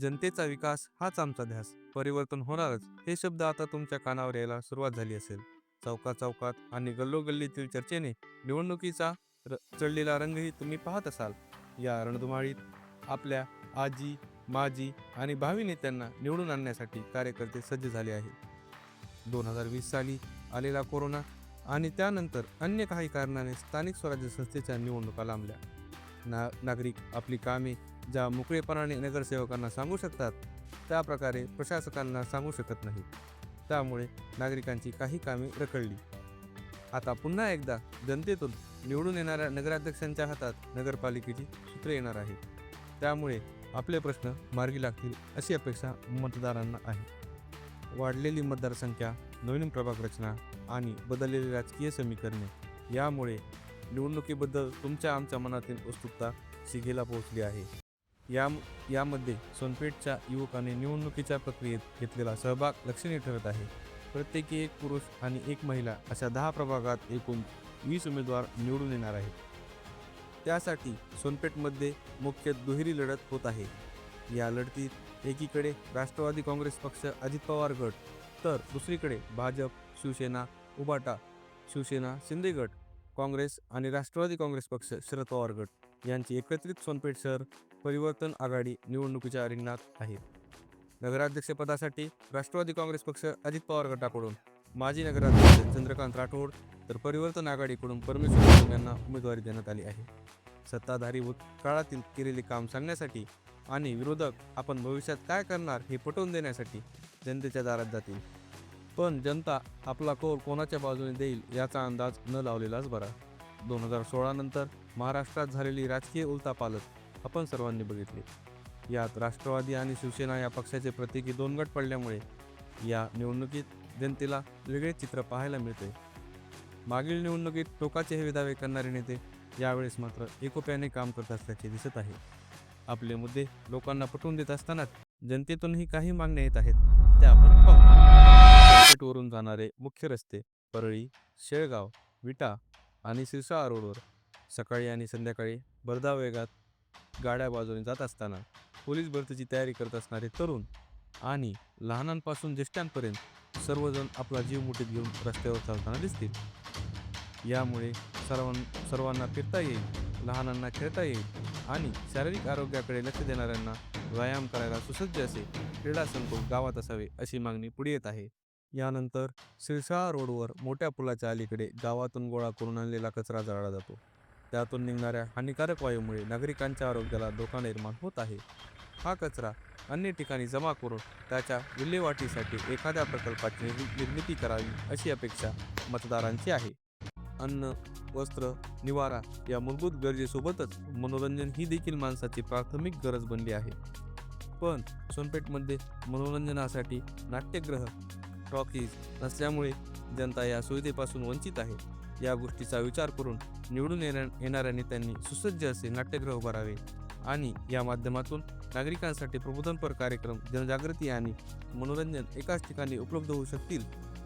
जनतेचा विकास हाच आमचा ध्यास परिवर्तन होणारच. हे शब्द आता तुमच्या कानावर यायला सुरुवात झाली असेल. चौका चौकात आणि गल्लोगल्लीतील चर्चेने निवडणुकीचा र चढलेला रंगही तुम्ही पाहत असाल. या रणधुमाळीत आपल्या आजी माजी आणि भावी नेत्यांना निवडून आणण्यासाठी कार्यकर्ते सज्ज झाले आहेत. दोन हजार वीस साली आलेला कोरोना आणि त्यानंतर अन्य काही कारणाने स्थानिक स्वराज्य संस्थेच्या निवडणुका लांबल्या. ना नागरिक आपली कामे ज्या मोकळेपणाने नगरसेवकांना सांगू शकतात त्या प्रकारे प्रशासकांना सांगू शकत नाहीत त्यामुळे नागरिकांची काही कामे रखडली. आता पुन्हा एकदा जनतेतून निवडून येणाऱ्या नगराध्यक्षांच्या हातात नगरपालिकेची सूत्रे येणार आहेत त्यामुळे आपले प्रश्न मार्गी लागतील अशी अपेक्षा मतदारांना आहे. वाढलेली मतदारसंख्या नवीन प्रभाग रचना आणि बदललेली राजकीय समीकरणे यामुळे निवडणुकीबद्दल तुमच्या आमच्या मनातील उत्सुकता शिगेला पोहोचली आहे. या यामध्ये सोनपेठच्या युवकाने निवडणुकीच्या प्रक्रियेत घेतलेला सहभाग लक्षणीय ठरत आहे. प्रत्येकी एक पुरुष आणि एक महिला अशा दहा प्रभागात एकूण वीस उमेदवार निवडून येणार आहेत. त्यासाठी सोनपेठमध्ये मुख्य दुहेरी लढत होत आहे. या लढतीत एकीकडे राष्ट्रवादी काँग्रेस पक्ष अजित पवार गट तर दुसरीकडे भाजप शिवसेना उबाटा शिवसेना शिंदे गट काँग्रेस आणि राष्ट्रवादी काँग्रेस पक्ष शरद पवार गट. यांची एकत्रित सोनपेठ शहर परिवर्तन आघाडी निवडणुकीच्या रिंगणात आहे. नगराध्यक्षपदासाठी राष्ट्रवादी काँग्रेस पक्ष अजित पवार गटाकडून माजी नगराध्यक्ष चंद्रकांत राठोड तर परिवर्तन आघाडीकडून परमेश्वर कदम यांना उमेदवारी देण्यात आली आहे. सत्ताधारी भूतकाळातील केलेले काम सांगण्यासाठी आणि विरोधक आपण भविष्यात काय करणार हे पटवून देण्यासाठी जनतेच्या दारात जातील. पण जनता आपला कौल कोणाच्या बाजूने देईल याचा अंदाज न लावलेलाच बरा. दोन हजार सोळानंतर महाराष्ट्रात झालेली राजकीय उलथापालट आपण सर्वांनी बघितली. यात राष्ट्रवादी आणि शिवसेना या पक्षाचे प्रत्येकी दोन गट पडल्यामुळे या निवडणुकीत जनतेला वेगळे चित्र पाहायला मिळते. मागील निवडणुकीत टोकाचे हे विधावे करणारे नेते यावेळेस मात्र एकोप्याने काम करत असल्याचे दिसत आहे. आपले मुद्दे लोकांना पटवून देत असतानाच जनतेतूनही काही मागण्या येत आहेत त्या आपण पाहू. वरून जाणारे मुख्य रस्ते परळी शेळगाव विटा आणि सिरसा रोडवर सकाळी आणि संध्याकाळी भरधाव वेगात गाड्या बाजूने जात असताना पोलीस भरतीची तयारी करत असणारे तरुण आणि लहानांपासून ज्येष्ठांपर्यंत सर्वजण आपला जीव मुठीत घेऊन रस्त्यावर चालताना दिसतील. यामुळे सर्वां सर्वांना फिरता येईल लहानांना खेळता येईल आणि शारीरिक आरोग्याकडे लक्ष देणाऱ्यांना व्यायाम करायला सुसज्ज असे क्रीडा संकुल गावात असावे अशी मागणी पुढे येत आहे. यानंतर सिरसाळा रोडवर मोठ्या पुलाच्या अलीकडे गावातून गोळा करून आणलेला कचरा जाळला जातो. त्यातून निघणाऱ्या हानिकारक वायूमुळे नागरिकांच्या आरोग्याला धोका निर्माण होत आहे. हा कचरा अन्य ठिकाणी जमा करून त्याच्या विल्हेवाटीसाठी एखाद्या प्रकल्पाची निर्मिती करावी अशी अपेक्षा मतदारांची आहे. अन्न वस्त्र निवारा या मूलभूत गरजेसोबतच मनोरंजन ही देखील माणसाची प्राथमिक गरज बनली आहे. पण सोनपेठमध्ये मनोरंजनासाठी नाट्यगृह टॉकीज नसल्यामुळे जनता या सुविधेपासून वंचित आहे. या गोष्टीचा विचार करून निवडून येणाऱ्यांनी त्यांनी सुसज्ज असे नाट्यगृह उभारावे आणि या माध्यमातून नागरिकांसाठी प्रबोधनपर कार्यक्रम जनजागृती आणि मनोरंजन एकाच ठिकाणी उपलब्ध होऊ शकतील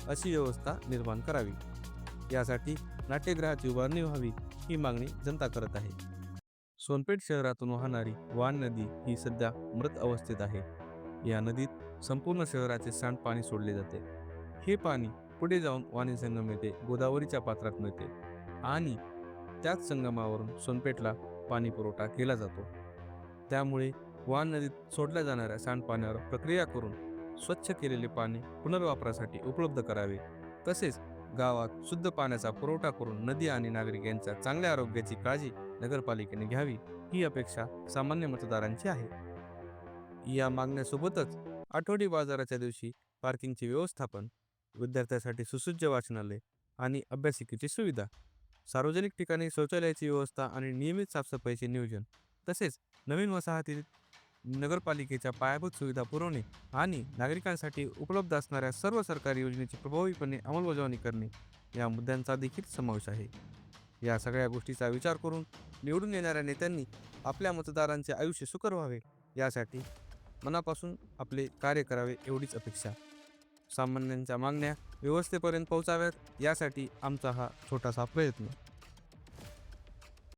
अशी व्यवस्था निर्माण करावी. यासाठी नाट्यगृहाची उभारणी व्हावी ही मागणी जनता करत आहे. सोनपेठ शहरातून वाहणारी वान नदी ही सध्या मृत अवस्थेत आहे. या नदीत संपूर्ण शहराचे सांडपाणी सोडले जाते. हे पाणी पुढे जाऊन वाणी संगम येथे गोदावरीच्या पात्रात मिळते आणि त्याच संगमावरून सोनपेठला पाणी पुरवठा केला जातो. त्यामुळे वान नदीत सोडल्या जाणाऱ्या सांडपाण्यावर प्रक्रिया करून स्वच्छ केलेले पाणी पुनर्वापरासाठी उपलब्ध करावे. तसेच गावात शुद्ध पाण्याचा पुरवठा करून नदी आणि नागरिक यांच्या चांगल्या आरोग्याची काळजी नगरपालिकेने घ्यावी ही अपेक्षा सामान्य मतदारांची आहे. या मागण्यासोबतच आठवडी बाजाराच्या दिवशी पार्किंगचे व्यवस्थापन विद्यार्थ्यांसाठी सुसज्ज वाचनालय आणि अभ्यासिकेची सुविधा. सार्वजनिक ठिकाणी शौचालयाची व्यवस्था आणि नियमित साफसफाईचे नियोजन तसेच नवीन वसाहतीत नगरपालिकेच्या पायाभूत सुविधा पुरवणे आणि नागरिकांसाठी उपलब्ध असणाऱ्या सर्व सरकारी योजनेची प्रभावीपणे अंमलबजावणी करणे या मुद्द्यांचा देखील समावेश आहे. या सगळ्या गोष्टीचा विचार करून निवडून येणाऱ्या नेत्यांनी आपल्या मतदारांचे आयुष्य सुकर व्हावे यासाठी मनापासून आपले कार्य करावे एवढीच अपेक्षा. सामान्यांच्या मागण्या व्यवस्थेपर्यंत पोहोचाव्यात यासाठी आमचा हा छोटासा प्रयत्न.